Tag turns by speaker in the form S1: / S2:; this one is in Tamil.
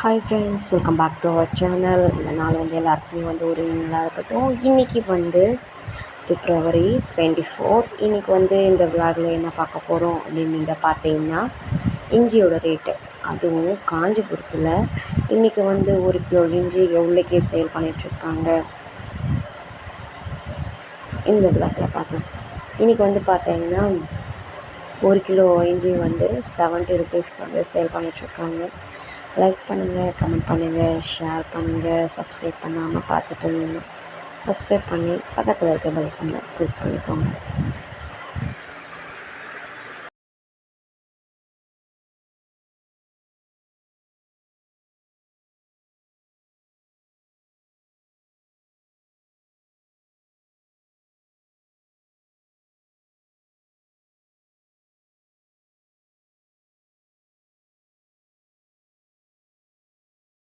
S1: Hi friends welcome back to our channel இந்த நாள் வந்து எல்லாருக்குமே வந்து ஒரு நாளாக இருக்கட்டும். இன்றைக்கி வந்து பிப்ரவரி டுவெண்ட்டி ஃபோர் இன்றைக்கி வந்து இந்த விளாகில் என்ன பார்க்க போகிறோம் அப்படின்னு நீங்கள் பார்த்தீங்கன்னா இஞ்சியோட ரேட்டு அதுவும் காஞ்சிபுரத்தில் இன்றைக்கி வந்து ஒரு கிலோ இஞ்சி எவ்வளோக்கு சேல் பண்ணிகிட்ருக்காங்க இந்த விளாகில் பார்க்கலாம். இன்றைக்கி வந்து பார்த்தீங்கன்னா ஒரு கிலோ இஞ்சி வந்து செவன்ட்டி ருபீஸ்க்கு வந்து சேல் பண்ணிகிட்ருக்காங்க லைக் பண்ணுங்கள் கமெண்ட் பண்ணுங்கள் ஷேர் பண்ணுங்கள் சப்ஸ்கிரைப் பண்ணாமல் பார்த்துட்டு இருந்தீங்கன்னா சப்ஸ்கிரைப் பண்ணி பக்கத்தில் இருக்க பெல் சிம்மை கிளிக் பண்ணிக்கோங்க.